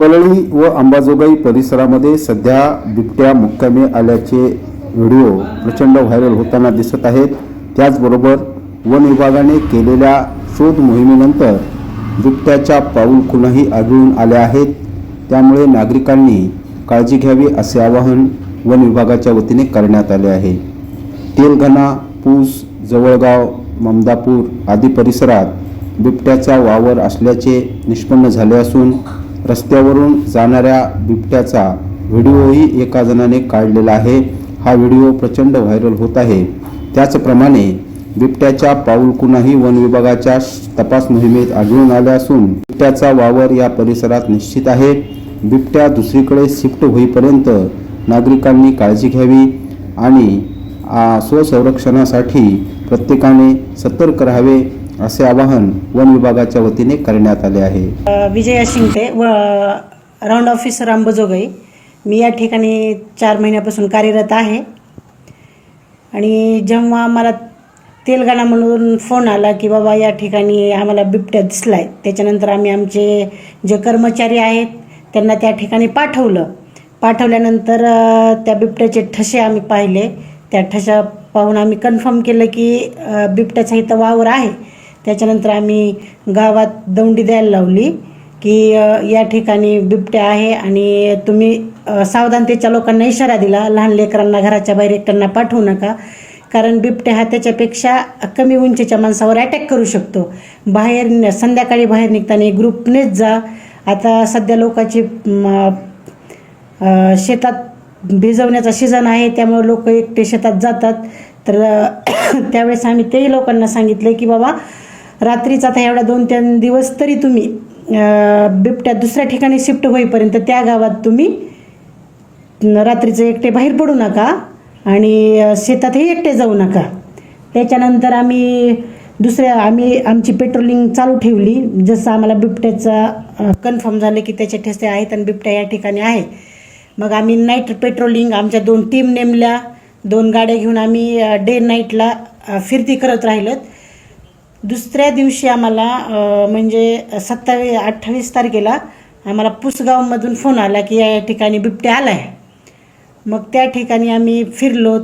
पलळी व अंबाजोगाई परिसरामध्ये सध्या बिबट्या मुक्कामी आल्याचे व्हिडिओ प्रचंड व्हायरल होताना दिसत आहेत. त्याचबरोबर वन विभागाने केलेल्या शोध मोहिमेनंतर बिबट्याच्या पाऊल खुणाही आढळून आल्या आहेत. त्यामुळे नागरिकांनी काळजी घ्यावी असे आवाहन वन विभागाच्या वतीने करण्यात आले आहे. तेलघणा पूस जवळगाव ममदापूर आदी परिसरात बिबट्याचा वावर असल्याचे निष्पन्न झाले असून रस्त्यावरून जाणाऱ्या बिबट्याचा व्हिडिओही एका जणाने काढलेला आहे. हा व्हिडिओ प्रचंड व्हायरल होत आहे. त्याचप्रमाणे बिबट्याच्या पाऊलकुणाही वन विभागाच्या तपास मोहिमेत आढळून आल्या असून बिबट्याचा वावर या परिसरात निश्चित आहे. बिबट्या दुसरीकडे शिफ्ट होईपर्यंत नागरिकांनी काळजी घ्यावी आणि स्वसंरक्षणासाठी प्रत्येकाने सतर्क राहावे असे आवाहन वन विभागाच्या वतीने करण्यात आले आहे. विजया शिंगटे व राऊंड ऑफिसर अंबजोगाई मी या ठिकाणी चार महिन्यापासून कार्यरत आहे. आणि जेव्हा मला तेलगाणा म्हणून फोन आला की बाबा या ठिकाणी आम्हाला बिबट्या दिसला आहे त्याच्यानंतर आम्ही आमचे जे कर्मचारी आहेत त्यांना त्या ठिकाणी पाठवलं. पाठवल्यानंतर त्या बिबट्याचे ठसे आम्ही पाहिले. त्या ठशा पाहून आम्ही कन्फर्म केलं की बिबट्याचा इथं वावर आहे. त्याच्यानंतर आम्ही गावात दौंडी द्यायला लावली की या ठिकाणी बिबट्या आहे आणि तुम्ही सावधानतेच्या लोकांना इशारा दिला लहान लेकरांना घराच्या बाहेर एकट्यांना पाठवू नका. कारण बिबट्या हा त्याच्यापेक्षा कमी उंचीच्या माणसावर अटॅक करू शकतो. बाहेर संध्याकाळी बाहेर निघताना ग्रुपनेच जा. आता सध्या लोकांची शेतात भिजवण्याचा सीझन आहे त्यामुळे लोक एकटे शेतात जातात. तर त्यावेळेस आम्ही तेही लोकांना सांगितलं की बाबा रात्रीचा आता एवढ्या दोन तीन दिवस तरी तुम्ही बिबट्या दुसऱ्या ठिकाणी शिफ्ट होईपर्यंत त्या गावात तुम्ही रात्रीचं एकटे बाहेर पडू नका आणि शेतातही एकटे जाऊ नका. त्याच्यानंतर आम्ही दुसऱ्या आम्ही आमची पेट्रोलिंग चालू ठेवली. जसं आम्हाला बिबट्याचा कन्फर्म झालं की त्याचे ठेसे आहेत आणि बिबट्या या ठिकाणी आहे. मग आम्ही नाईट पेट्रोलिंग आमच्या दोन टीम नेमल्या. दोन गाड्या घेऊन आम्ही डे नाईटला फिरती करत राहिलोत. दुसऱ्या दिवशी आम्हाला म्हणजे सत्तावीस अठ्ठावीस तारखेला आम्हाला पुसगावमधून फोन आला की या ठिकाणी बिबट्या आला आहे मग त्या ठिकाणी आम्ही फिरलो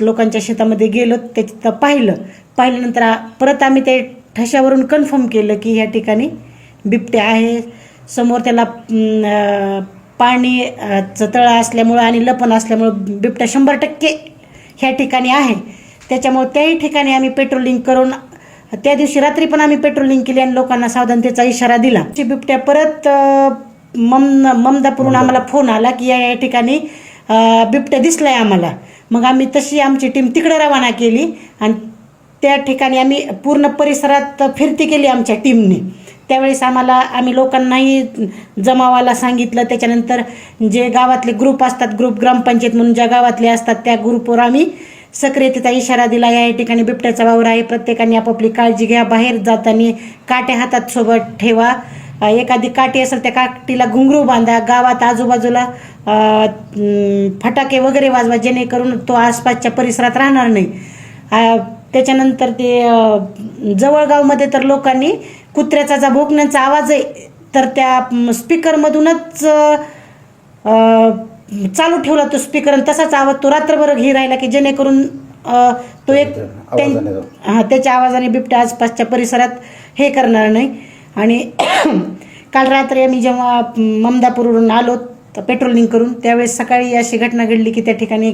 लोकांच्या शेतामध्ये गेलो ते तिथं पाहिलं. पाहिल्यानंतर परत आम्ही ते ठशावरून कन्फर्म केलं की ह्या ठिकाणी बिबट्या आहे. समोर त्याला पाणी अ, तळं असल्यामुळं आणि लपण असल्यामुळं बिबट्या शंभर टक्के ह्या ठिकाणी आहे. त्याच्यामुळं त्याही ठिकाणी आम्ही पेट्रोलिंग करून त्या दिवशी रात्री पण आम्ही पेट्रोलिंग केली आणि लोकांना सावधानतेचा इशारा दिला. बिबट्या परत मम ममदापूरून आम्हाला फोन आला की या या ठिकाणी बिबट्या दिसलाय आम्हाला. मग आम्ही तशी आमची टीम तिकडे रवाना केली आणि त्या ठिकाणी आम्ही पूर्ण परिसरात फिरती केली आमच्या टीमने त्यावेळेस आम्हाला आम्ही लोकांनाही जमावाला सांगितलं. त्याच्यानंतर जे गावातले ग्रुप असतात ग्रुप ग्रामपंचायत म्हणून ज्या गावातले असतात त्या ग्रुपवर आम्ही सक्रियतेचा इशारा दिला. या ठिकाणी बिबट्याचा वावर आहे. प्रत्येकाने आपापली काळजी घ्या. बाहेर जाताना काटे हातात सोबत ठेवा. एखादी काठी असेल त्या काठीला घुंगरू बांधा. गावात आजूबाजूला फटाके वगैरे वाजवा जेणेकरून तो आसपासच्या परिसरात राहणार नाही. त्याच्यानंतर ते जवळगावमध्ये तर लोकांनी कुत्र्याचा जा भोकण्याचा आवाज आहे तर त्या स्पीकरमधूनच चालू ठेवला तो स्पीकर आणि तसाच आवाज तो रात्रभर घे राहिला की जेणेकरून तो एक. हां त्याच्या आवाजाने बिबट्या आसपासच्या परिसरात हे करणार नाही. आणि काल रात्री आम्ही जेव्हा ममदापूरवरून आलो तर पेट्रोलिंग करून त्यावेळेस सकाळी अशी घटना घडली की त्या ठिकाणी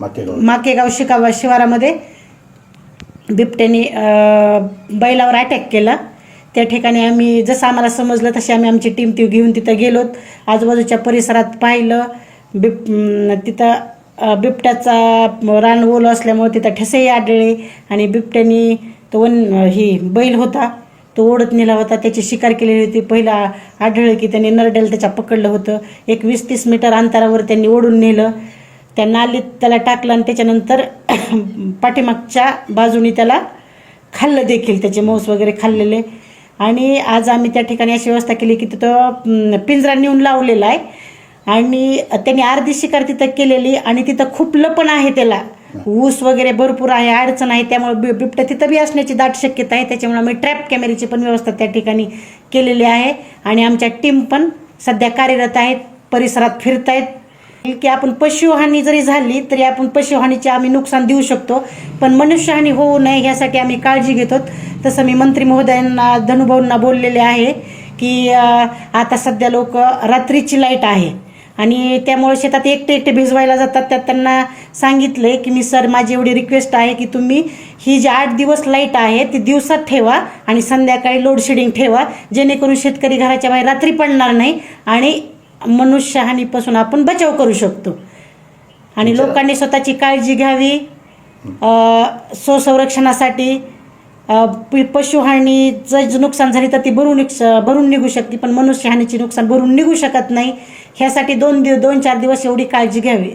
माकेगाव. शिकावा शिवारामध्ये बिबट्याने बैलावर अटॅक केला. त्या ठिकाणी आम्ही जसं आम्हाला समजलं तशी आम्ही आमची टीम ती घेऊन तिथं गेलोत. आजूबाजूच्या परिसरात पाहिलं बिब तिथं बिबट्याचा रान ओलं असल्यामुळे तिथं ठसेही आढळले आणि बिबट्याने तो वन ही बैल होता तो ओढत नेला होता. त्याची शिकार केलेली होती. पहिला आढळलं की त्याने नरडेल त्याच्या पकडलं होतं. एक वीस तीस मीटर अंतरावर त्यांनी ओढून नेलं. त्या नालीत त्याला टाकलं आणि त्याच्यानंतर पाठीमागच्या बाजूनी त्याला खाल्लं देखील. त्याचे मांस वगैरे खाल्लेले. आणि आज आम्ही त्या ठिकाणी अशी व्यवस्था केली की तिथं पिंजरा नेऊन लावलेला आहे. आणि त्यांनी अर्धी शिकार तिथं केलेली आणि तिथं खूप लपण आहे त्याला. ऊस वगैरे भरपूर आहे अडचण आहे त्यामुळे बि बिबट्या तिथं बी असण्याची दाट शक्यता आहे. त्याच्यामुळे आम्ही ट्रॅप कॅमेऱ्याची पण व्यवस्था त्या ठिकाणी केलेली आहे. आणि आमच्या टीम पण सध्या कार्यरत आहेत परिसरात फिरत आहेत की आपण पशुहानी जरी झाली तरी आपण पशुहानीचे आम्ही नुकसान देऊ शकतो. पण मनुष्यहानी होऊ नये ह्यासाठी आम्ही काळजी घेतो तसं मी मंत्री महोदयांना धनुभाऊंना बोललेले आहे की आता सध्या लोक रात्रीची लाइट आहे. आणि त्यामुळे शेतात एकटे एकटे भिजवायला जातात. त्यात त्यांना सांगितले की मी सर माझी एवढी रिक्वेस्ट आहे की तुम्ही ही जी आठ दिवस लाइट आहे ती दिवसात ठेवा आणि संध्याकाळी लोडशेडिंग ठेवा. जेणेकरून शेतकरी घराच्या बाहेर रात्री पडणार नाही आणि मनुष्यहानीपासून आपण बचाव करू शकतो. आणि लोकांनी स्वतःची काळजी घ्यावी. स्वसंरक्षणासाठी पशुहानी जर नुकसान झाली तर ती भरून निघ- भरून निघू शकते पण मनुष्यहानीची नुकसान भरून निघू शकत नाही. ह्यासाठी दोन दिव दोन चार दिवस एवढी काळजी घ्यावी.